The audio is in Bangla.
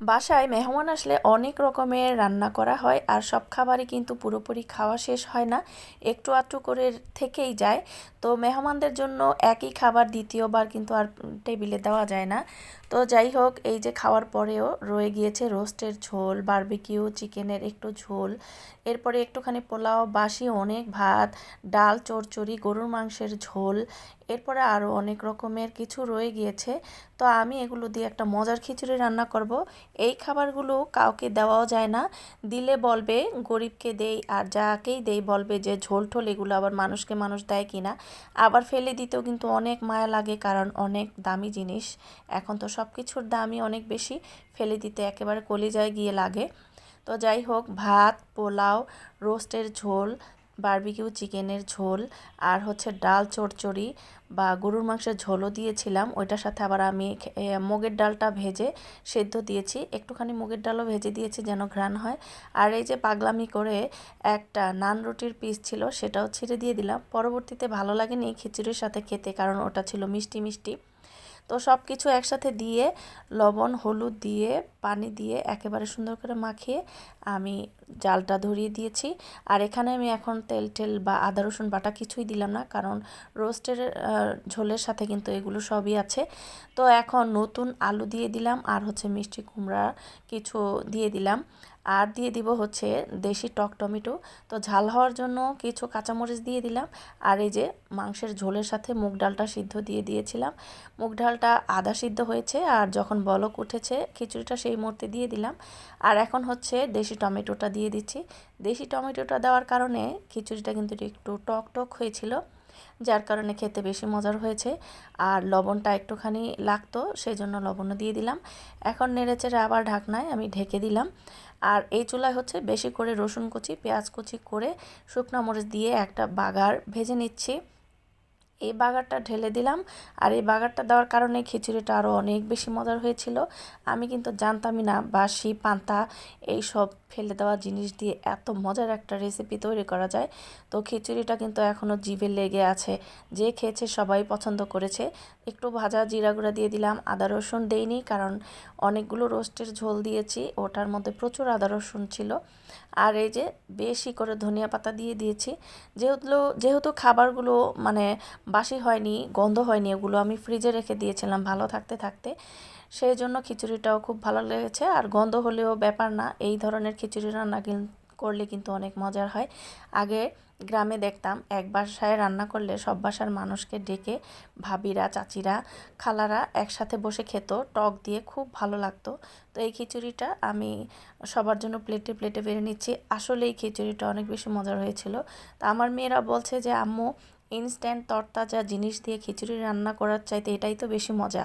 বাসায় মেহমান আসলে অনেক রকমের রান্না করা হয় আর সব খাবারই কিন্তু পুরোপুরি খাওয়া শেষ হয় না, একটু আধটু করে থেকেই যায়। তো মেহমানদের জন্য একই খাবার দ্বিতীয়বার কিন্তু আর টেবিলে দেওয়া যায় না। তো যাই হোক, এই যে খাওয়ার পরেও রয়ে গিয়েছে রোস্টের ঝোল, বারবিকিউ, চিকেনের একটু ঝোল, এরপরে একটুখানি পোলাও, বাসি, অনেক ভাত, ডাল চচ্চড়ি গরুর মাংসের ঝোল, এরপরে আরও অনেক রকমের কিছু রয়ে গিয়েছে। তো আমি এগুলো দিয়ে একটা মজার খিচুড়ি রান্না করব। এই খাবারগুলো কাউকে দেওয়াও যায় না। দিলে বলবে, গরিবকে দেই, আর যাকেই দেই বলবে যে ঝোল ঠোল এগুলো আবার মানুষকে মানুষ দেয় কিনা আবার ফেলে দিতেও কিন্তু অনেক মায়া লাগে, কারণ অনেক দামি জিনিস। এখন তো সব কিছুর দামই অনেক বেশি, ফেলে দিতে একেবারে কলিজায় গিয়ে লাগে। তো যাই হোক, ভাত, পোলাও, রোস্টের ঝোল বারবিকিউ চিকেনের ঝোল আর হচ্ছে ডাল চড়চড়ি বা গরুর মাংসের ঝোলও দিয়েছিলাম। ওইটার সাথে আবার আমি মুগের ডালটা ভেজে সেদ্ধ দিয়েছি। একটুখানি মুগের ডালও ভেজে দিয়েছি যেন ঘ্রাণ হয়। আর এই যে পাগলামি করে একটা নান রুটির পিস ছিল সেটাও ছিঁড়ে দিয়ে দিলাম। পরবর্তীতে ভালো লাগেনি খিচুড়ির সাথে খেতে কারণ ওটা ছিল মিষ্টি মিষ্টি। তো সব কিছু একসাথে দিয়ে, লবণ, হলুদ দিয়ে, পানি দিয়ে একেবারে সুন্দর করে মাখিয়ে আমি জালটা ধরিয়ে দিয়েছি। আর এখানে আমি এখন তেল, টেল বা আদা, রসুন বাটা কিছুই দিলাম না, কারণ রোস্টের ঝোলের সাথে কিন্তু এগুলো সবই আছে। তো এখন নতুন আলু দিয়ে দিলাম, আর হচ্ছে মিষ্টি কুমড়া কিছু দিয়ে দিলাম। আর দিয়ে দিব হচ্ছে দেশি টক টমেটো। তো ঝাল হওয়ার জন্য কিছু কাঁচামরিচ দিয়ে দিলাম। আর এই যে মাংসের ঝোলের সাথে মুগ ডালটা সিদ্ধ দিয়ে দিয়েছিলাম। মুগ ডালটা আদা সিদ্ধ হয়েছে আর যখন বলক উঠেছে খিচুড়িটা সেই মুহূর্তে দিয়ে দিলাম। আর এখন হচ্ছে দেশি টমেটোটা দিয়ে দিচ্ছি। দেশি টমেটোটা দেওয়ার কারণে খিচুড়িটা কিন্তু একটু টক টক হয়েছিল। যার কারণে খেতে বেশি মজার হয়েছে। আর লবণটা একটুখানি লাগতো সেই জন্য লবণও দিয়ে দিলাম। এখন নেড়েচেড়ে আবার ঢাকনায় আমি ঢেকে দিলাম। আর এই চুলায় হচ্ছে বেশি করে রসুন কুচি, পেঁয়াজ কুচি করে শুকনো মরিচ দিয়ে একটা বাগার ভেজে নিচ্ছি। এই বাগারটা ঢেলে দিলাম। আর এই বাগারটা দেওয়ার কারণে খিচুড়িটা আরও অনেক বেশি মজার হয়েছিল। আমি কিন্তু জানতামই না বাসি পান্তা, এই সব ফেলে দেওয়া জিনিস দিয়ে এত মজার একটা রেসিপি তৈরি করা যায়। তো খিচুড়িটা কিন্তু এখনও জিভে লেগে আছে। যে খেয়েছে সবাই পছন্দ করেছে। একটু ভাজা জিরা গুঁড়া দিয়ে দিলাম, আদা রসুন দেইনি কারণ অনেকগুলো রোস্টের ঝোল দিয়েছি, ওটার মধ্যে প্রচুর আদা রসুন ছিল। আর এই যে বেশি করে ধনিয়া পাতা দিয়ে দিয়েছি। যেহেতু যেহেতু খাবারগুলো মানে বাসি হয়নি, গন্ধ হয়নি, এগুলো আমি ফ্রিজে রেখে দিয়েছিলাম ভালো থাকতে থাকতে। সেই জন্য খিচুড়িটাও খুব ভালো লেগেছে। আর গন্ধ হলেও ব্যাপার না, এই ধরনের খিচুড়ি রান্না করলে কিন্তু অনেক মজার হয়। আগে গ্রামে দেখতাম, এক বাসায় রান্না করলে সব বাসার মানুষকে ডেকে ভাবিরা, চাচিরা, খালারা একসাথে বসে খেত, টক দিয়ে খুব ভালো লাগতো। তো এই খিচুড়িটা আমি সবার জন্য প্লেটে প্লেটে বেড়ে নিচ্ছি। আসলে এই খিচুড়িটা অনেক বেশি মজার হয়েছিল। তো আমার মেয়েরা বলছে যে, আম্মু ইনস্ট্যান্ট তরতাজা জিনিস দিয়ে খিচুড়ি রান্না করার চাইতে এটাই তো বেশি মজা।